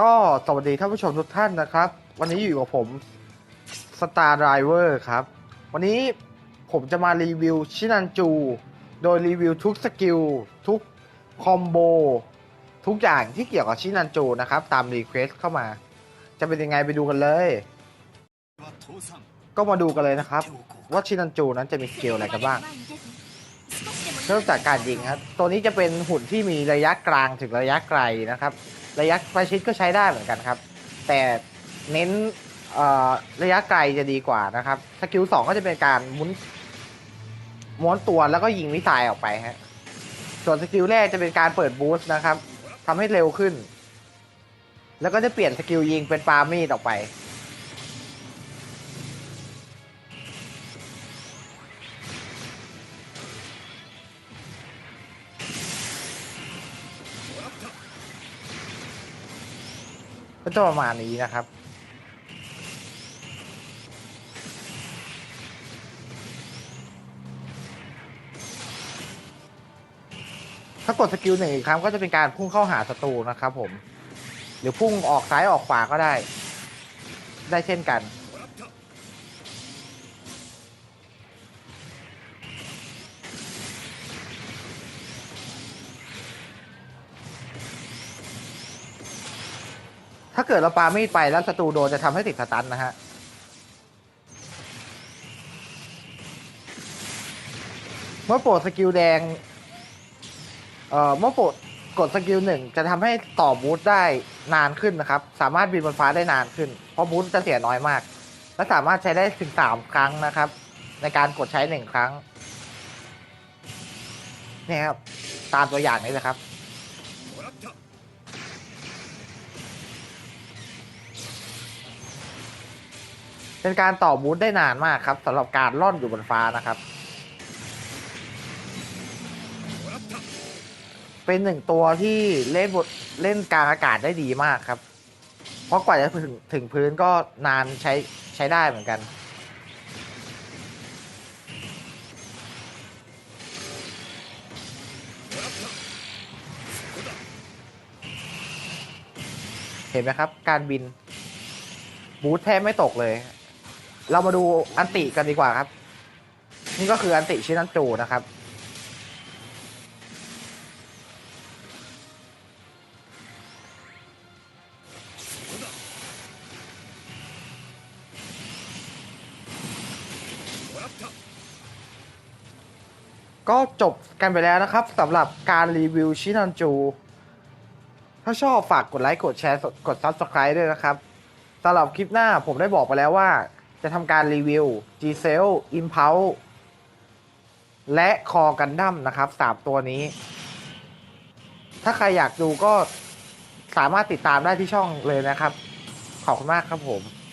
ก็สวัสดีท่านผู้ชมทุกท่านนะครับ วันนี้อยู่กับผม Star Driver ครับ วันนี้ผมจะมารีวิวชินันจู โดยรีวิวทุกสกิล ทุกคอมโบ ทุกอย่างที่เกี่ยวกับชินันจูนะครับ ตามรีเควสเข้ามา จะเป็นยังไงไปดูกันเลย ก็มาดูกันเลยนะครับ ว่าชินันจูนั้นจะมีสกิลอะไรกันบ้าง เริ่มจากการยิงครับ ตัวนี้จะเป็นหุ่นที่มีระยะกลางถึงระยะไกลนะครับ ระยะประชิดก็ใช้ได้เหมือนกันครับ แต่เน้นระยะไกลจะดีกว่านะครับ สกิลสองก็จะเป็นการมุนม้วนตัวแล้วก็ยิงมิสไซล์ออกไปฮะ ส่วนสกิลแรกจะเป็นการเปิดบูสต์นะครับทำให้เร็วขึ้น แล้วก็จะเปลี่ยนสกิลยิงเป็นปามีดออกไป ก็จะประมาณนี้นะครับ ถ้ากดสกิลหนึ่งอีกครั้งก็จะเป็นการพุ่งเข้าหาศัตรูนะครับผม หรือพุ่งออกซ้ายออกขวาก็ได้ ได้เช่นกัน ถ้าเกิดเราปาไม่ไปแล้วศัตรูโดนจะทำให้ติดสตันนะฮะเมื่อโปรดสกิลแดง เอ่อเมื่อโปรดกดสกิลหนึ่งจะทำให้ต่อบูทได้นานขึ้นนะครับ สามารถบินบนฟ้าได้นานขึ้น เพราะบูทจะเสียน้อยมาก และสามารถใช้ได้ถึงสามครั้งนะครับ ในการกดใช้หนึ่งครั้งนี่ครับ ตามตัวอย่างนี้เลยครับ เป็นการต่อบูทได้นานมากครับสำหรับการล่อนอยู่บนฟ้านะครับ เป็นหนึ่งตัวที่เล่นบทเล่นกลางอากาศได้ดีมากครับ เพราะกว่าจะถึงถึงพื้นก็นานใช้ใช้ได้เหมือนกันเห็นไหมครับ การบิน บูทแทบไม่ตกเลย เรามาดูอันติกันดีกว่าครับ นี่ก็คืออันติชินันจูนะครับ ก็จบกันไปแล้วนะครับสำหรับการรีวิวชินันจู ถ้าชอบฝากกดไลค์ กดแชร์ กด Subscribe ด้วยนะครับสำหรับคลิปหน้าผมได้บอกไปแล้วว่า จะทำการรีวิว g c e l Impulse และคอกันดั้มนะครับสามตัวนี้ ถ้าใครอยากดูก็สามารถติดตามได้ที่ช่องเลยนะครับ ขอบคุณมากครับผม